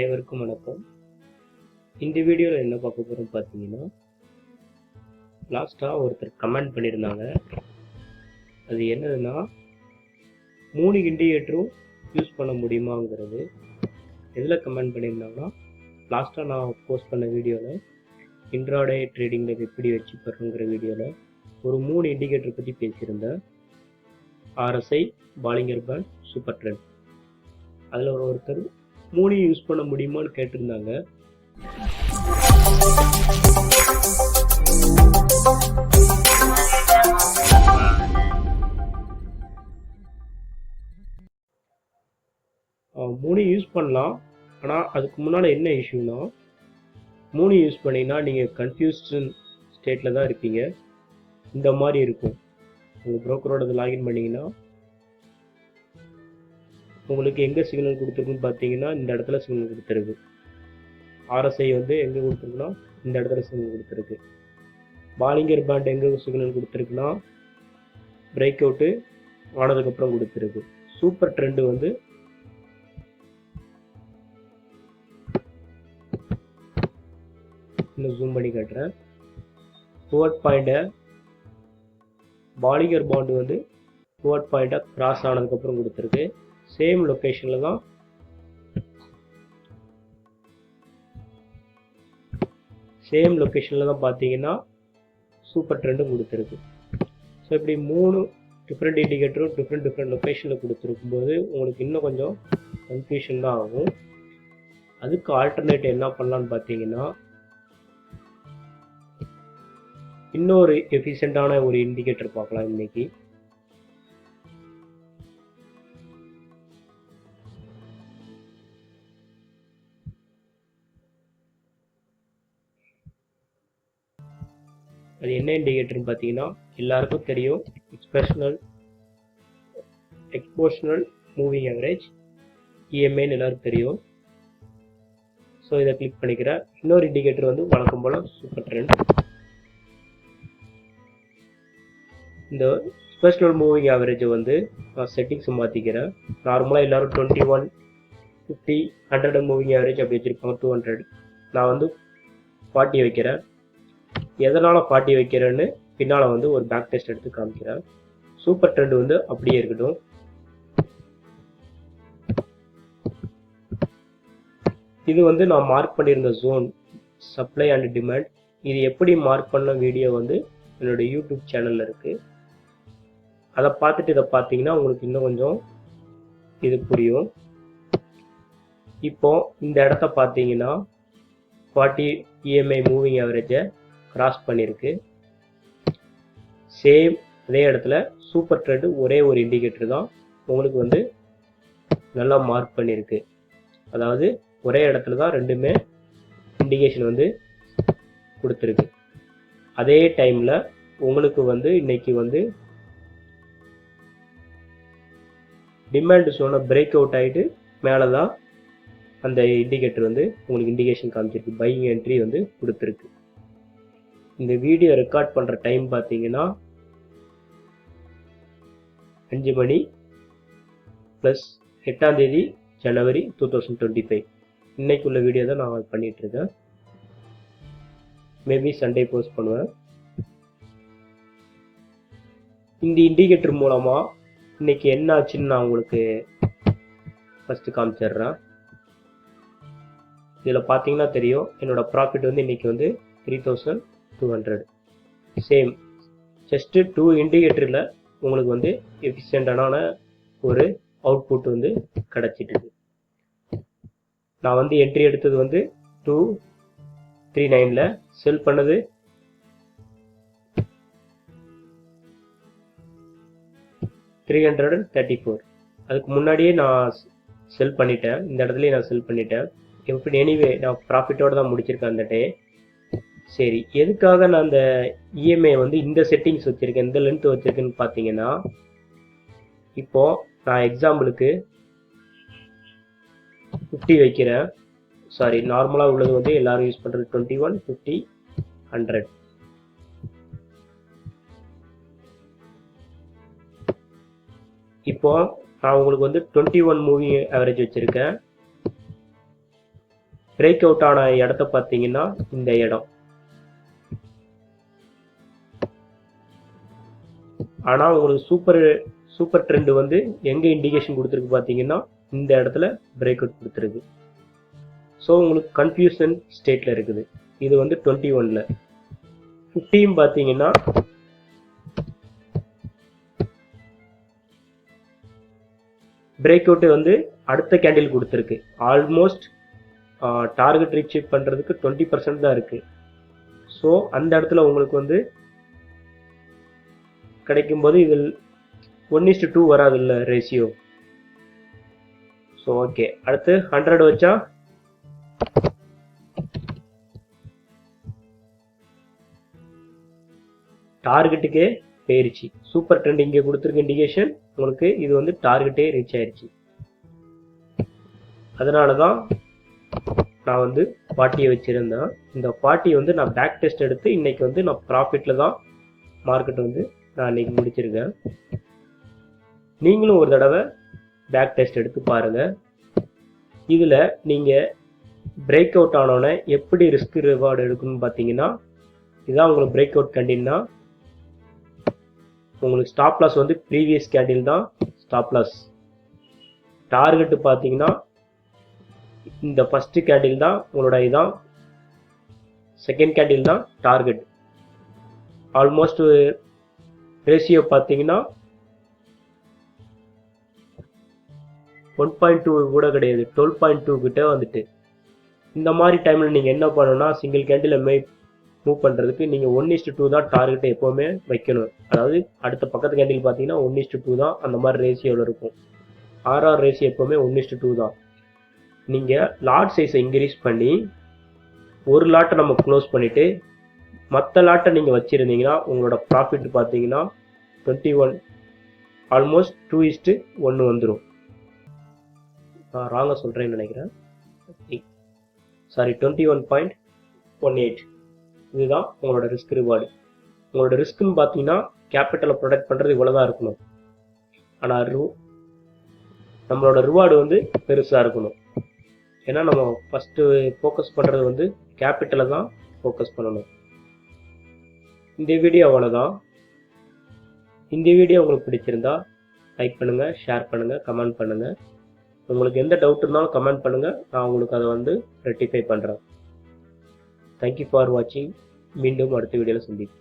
அனைவருக்கும் வணக்கம். இந்த வீடியோவில் என்ன பார்க்க போகிறோம் பார்த்தீங்கன்னா லாஸ்ட்டாக ஒருத்தர் கமெண்ட் பண்ணியிருந்தாங்க. அது என்னதுன்னா மூணு இண்டிகேட்டரும் யூஸ் பண்ண முடியுமாங்கிறது. எதில் கமெண்ட் பண்ணியிருந்தாங்கன்னா லாஸ்ட்டாக நான் போஸ்ட் பண்ண வீடியோவில் இன்ட்ராடே ட்ரேடிங்கில் எப்படி வச்சு பெறணுங்கிற வீடியோவில் ஒரு மூணு இண்டிகேட்டர் பற்றி பேசியிருந்தேன். RSI Bollinger band super trend அதில் ஒரு ஒருத்தர் மூணையும் யூஸ் பண்ண முடியுமான்னு கேட்டிருந்தாங்க. மூணு யூஸ் பண்ணலாம். ஆனால் அதுக்கு முன்னால் என்ன இஷ்யூனா மூணு யூஸ் பண்ணிங்கன்னா நீங்கள் கன்ஃபியூஸ்டன் ஸ்டேட்டில் தான் இருப்பீங்க. இந்த மாதிரி இருக்கும். உங்கள் ப்ரோக்கரோட லாகின் பண்ணிங்கன்னா உங்களுக்கு எங்கே சிக்னல் கொடுத்துருக்குன்னு பார்த்தீங்கன்னா இந்த இடத்துல சிக்னல் கொடுத்துருக்கு. ஆர்எஸ்ஐ வந்து எங்கே கொடுத்துருக்குன்னா இந்த இடத்துல சிக்னல் கொடுத்துருக்கு. பாலிங்கர் பேண்ட் எங்கே சிக்னல் கொடுத்துருக்குன்னா பிரேக் அவுட்டு ஆனதுக்கப்புறம் கொடுத்துருக்கு. சூப்பர் ட்ரெண்டு வந்து இன்னும் ஜூம் பண்ணி காட்டுறேன். ஃபோர்ட் பாயிண்ட்டை பாலிங்கர் பாண்டு வந்து ஃபோர்ட் பாயிண்ட்டை கிராஸ் ஆனதுக்கப்புறம் கொடுத்துருக்கு. சேம் லொக்கேஷனில் தான். சேம் லொக்கேஷனில் தான் பார்த்தீங்கன்னா சூப்பர் ட்ரெண்டும் கொடுத்துருக்கு. ஸோ இப்படி மூணு டிஃப்ரெண்ட் இண்டிகேட்டரும் டிஃப்ரெண்ட் டிஃப்ரெண்ட் லொக்கேஷனில் கொடுத்துருக்கும் போது உங்களுக்கு இன்னும் கொஞ்சம் கன்ஃபியூஷன் தான் ஆகும். அதுக்கு ஆல்டர்னேட் என்ன பண்ணலான்னு பார்த்தீங்கன்னா இன்னொரு எஃபிஷியண்டான ஒரு இண்டிகேட்டர் பார்க்கலாம் இன்னைக்கு. அது என்ன இண்டிகேட்டர்னு பார்த்தீங்கன்னா எல்லாருக்கும் தெரியும். எக்ஸ்பிரஷனல் எக்ஸ்போஷனல் மூவிங் ஆவரேஜ் இஎம்ஐன்னு எல்லாருக்கும் தெரியும். ஸோ இதை கிளிக் பண்ணிக்கிறேன். இன்னொரு இண்டிகேட்டர் வந்து வழக்கம் போல் சூப்பர் ட்ரெண்ட் இந்த எக்ஸ்பிரஷனல் மூவிங் ஆவரேஜை வந்து நான் செட்டிங்ஸ் மாற்றிக்கிறேன் நார்மலாக எல்லோரும் twenty one fifty hundred moving average அப்படி வச்சுருப்பாங்க டூ ஹண்ட்ரட் நான் வந்து ஃபார்ட்டி வைக்கிறேன். எதனால் பாட்டி வைக்கிறேன்னு பின்னால் வந்து ஒரு பேக் டெஸ்ட் எடுத்து காமிக்கிறேன் சூப்பர் ட்ரெண்ட் வந்து அப்படியே இருக்கட்டும். இது வந்து நான் மார்க் பண்ணியிருந்த ஜோன் சப்ளை அண்ட் டிமாண்ட் இது எப்படி மார்க் பண்ண வீடியோ வந்து என்னோட யூடியூப் சேனலில் இருக்குது அதை பார்த்துட்டு இதை பார்த்தீங்கன்னா உங்களுக்கு இன்னும் கொஞ்சம் இது புரியும். இப்போ இந்த இடத்த பார்த்தீங்கன்னா ஃபார்ட்டி இஎம்ஐ மூவிங் ஆவரேஜை கிராஸ் பண்ணியிருக்கு சேம் அதே இடத்துல சூப்பர் ட்ரெண்ட் ஒரே ஒரு இண்டிகேட்டர் தான் உங்களுக்கு வந்து நல்லா மார்க் பண்ணியிருக்கு அதாவது ஒரே இடத்துல தான் ரெண்டுமே இண்டிகேஷன் வந்து கொடுத்துருக்கு. அதே டைமில் உங்களுக்கு வந்து இன்னைக்கு வந்து டிமாண்ட் சொன்ன பிரேக் அவுட் ஆகிட்டு மேலே தான் அந்த இண்டிகேட்டர் வந்து உங்களுக்கு இண்டிகேஷன் காமிச்சிருக்கு. பையிங் என்ட்ரி வந்து கொடுத்துருக்கு. இந்த வீடியோ ரெக்கார்ட் பண்ணுற டைம் பார்த்தீங்கன்னா அஞ்சு மணி ப்ளஸ் எட்டாம் தேதி ஜனவரி டூ தௌசண்ட் டுவெண்ட்டி ஃபைவ் இன்னைக்குள்ள வீடியோ தான் நான் பண்ணிட்டு இருக்கேன். மேபி சண்டே போஸ்ட் பண்ணுவேன். இந்த இண்டிகேட்டர் மூலமாக இன்னைக்கு என்ன ஆச்சுன்னு நான் உங்களுக்கு ஃபஸ்ட்டு காமிச்சிடுறேன். இதில் பார்த்தீங்கன்னா தெரியும். என்னோட ப்ராஃபிட் வந்து இன்னைக்கு வந்து three thousand two hundred same just two இண்டிகேட்டரில் உங்களுக்கு வந்து எஃபிஷியண்டான ஒரு அவுட்புட் வந்து கிடச்சிட்டுது நான் வந்து என்ட்ரி எடுத்தது வந்து டூ த்ரீ நைனில் செல் பண்ணது three hundred and thirty four அதுக்கு முன்னாடியே நான் செல் பண்ணிட்டேன். இந்த இடத்துலயே நான் செல் பண்ணிட்டேன். எப்படி எனிவே நான் ப்ராஃபிட்டோடு தான் முடிச்சிருக்கேன் அந்த டே சரி எதுக்காக நான் அந்த இஎம்ஐ வந்து இந்த செட்டிங்ஸ் வச்சுருக்கேன் இந்த லென்த் வச்சுருக்கேன்னு பார்த்தீங்கன்னா இப்போ நான் எக்ஸாம்பிளுக்கு ஃபிஃப்டி வைக்கிறேன். சாரி நார்மலாக உள்ளது வந்து எல்லாரும் யூஸ் பண்ணுறது டுவெண்ட்டி ஒன் ஃபிஃப்டி ஹண்ட்ரட் இப்போ நான் உங்களுக்கு வந்து டுவெண்ட்டி ஒன் மூவி ஆவரேஜ் வச்சுருக்கேன். பிரேக் அவுட் ஆன இடத்த பார்த்தீங்கன்னா இந்த இடம். ஆனால் உங்களுக்கு சூப்பர் சூப்பர் ட்ரெண்ட் வந்து எங்கே இண்டிகேஷன் கொடுத்துருக்கு பார்த்தீங்கன்னா இந்த இடத்துல பிரேக் அவுட் கொடுத்துருக்கு. ஸோ உங்களுக்கு கன்ஃபியூஷன் ஸ்டேட்டில் இருக்குது. இது வந்து டுவெண்ட்டி ஒனில் ஃபிஃப்டியும் பார்த்தீங்கன்னா பிரேக் அவுட்டு வந்து அடுத்த கேண்டில் கொடுத்துருக்கு. ஆல்மோஸ்ட் டார்கெட் ரீச் பண்ணுறதுக்கு டுவெண்ட்டி பர்சன்ட் தான் இருக்குது ஸோ அந்த இடத்துல உங்களுக்கு வந்து கிடைக்கும்போது இதில் ஒன் இஸ்டு டூ வராதுல்ல ரேஷியோ ஸோ ஓகே அடுத்து ஹண்ட்ரட் வச்சா? டார்கெட்டுக்கே போயிருச்சு. சூப்பர் ட்ரெண்ட் இங்கே கொடுத்துருக்க இண்டிகேஷன் உங்களுக்கு இது வந்து டார்கெட்டே ரீச் ஆயிடுச்சு அதனால தான் நான் வந்து பாட்டியை வச்சுருந்தேன். இந்த பாட்டி வந்து நான் பேக் டெஸ்ட் எடுத்து இன்னைக்கு வந்து நான் ப்ராஃபிட்டில் தான் மார்க்கெட் வந்து நான் இன்னைக்கு முடிச்சிருக்கேன். நீங்களும் ஒரு தடவை பேக் டெஸ்ட் எடுத்து பாருங்கள் இதில் நீங்கள் பிரேக் அவுட் ஆனோடனே எப்படி ரிஸ்க் ரிவார்டு எடுக்கணும்னு பார்த்தீங்கன்னா இதான் உங்களுக்கு பிரேக் அவுட் கண்டின்னா உங்களுக்கு ஸ்டாப் லாஸ் வந்து ப்ரீவியஸ் கேண்டில் தான். ஸ்டாப் லாஸ் டார்கெட் பார்த்தீங்கன்னா இந்த ஃபஸ்ட்டு கேண்டில் தான் உங்களோட இதான். செகண்ட் கேண்டில் தான் டார்கெட் ஆல்மோஸ்ட் ரேஷியோ பார்த்தீங்கன்னா ஒன் பாயிண்ட் டூ கூட கிடையாது. டுவெல் பாயிண்ட் டூ கிட்ட வந்துட்டு. இந்த மாதிரி டைமில் நீங்கள் என்ன பண்ணணும்னா சிங்கிள் கேண்டில் மே மூவ் பண்ணுறதுக்கு நீங்கள் ஒன் இஸ்ட் டூ தான் டார்கெட்டை எப்போவுமே வைக்கணும். அதாவது அடுத்த பக்கத்து கேண்டில் பார்த்தீங்கன்னா ஒன் இஸ்ட் டூ தான் அந்த மாதிரி ரேஷியோவில் இருக்கும். ஆர்ஆர் ரேஷியோ எப்போவுமே ஒன் இஸ்ட் டூ தான். நீங்கள் லாட் சைஸை இன்க்ரீஸ் பண்ணி ஒரு லாட்டை நம்ம க்ளோஸ் பண்ணிவிட்டு மற்ற லாட்டை நீங்கள் வச்சுருந்தீங்கன்னா உங்களோட ப்ராஃபிட் பார்த்தீங்கன்னா twenty one almost two is ஒன்று வந்துடும் நான் ராங்க சொல்கிறேன்னு நினைக்கிறேன். Sorry twenty one point one eight இதுதான் உங்களோட ரிஸ்க் ரிவார்டு உங்களோட ரிஸ்க்குன்னு பார்த்தீங்கன்னா கேபிட்டலை ப்ரொடெக்ட் பண்ணுறது இவ்வளோ தான் இருக்கணும். ஆனால் ரு நம்மளோட ரிவார்டு வந்து பெருசாக இருக்கணும். ஏன்னா நம்ம ஃபஸ்ட்டு ஃபோக்கஸ் பண்ணுறது வந்து கேபிட்டலை தான் ஃபோக்கஸ் பண்ணணும். இந்த வீடியோ அவ்வளோதான் இந்த வீடியோ உங்களுக்கு பிடிச்சிருந்தா லைக் பண்ணுங்கள் ஷேர் பண்ணுங்கள் கமெண்ட் பண்ணுங்கள் உங்களுக்கு எந்த டவுட் இருந்தாலும் கமெண்ட் பண்ணுங்கள் நான் உங்களுக்கு அதை வந்து ரெட்டிஃபை பண்ணுறேன் தேங்க்யூ ஃபார் வாட்சிங் மீண்டும் அடுத்த வீடியோவில் சந்திப்போம்.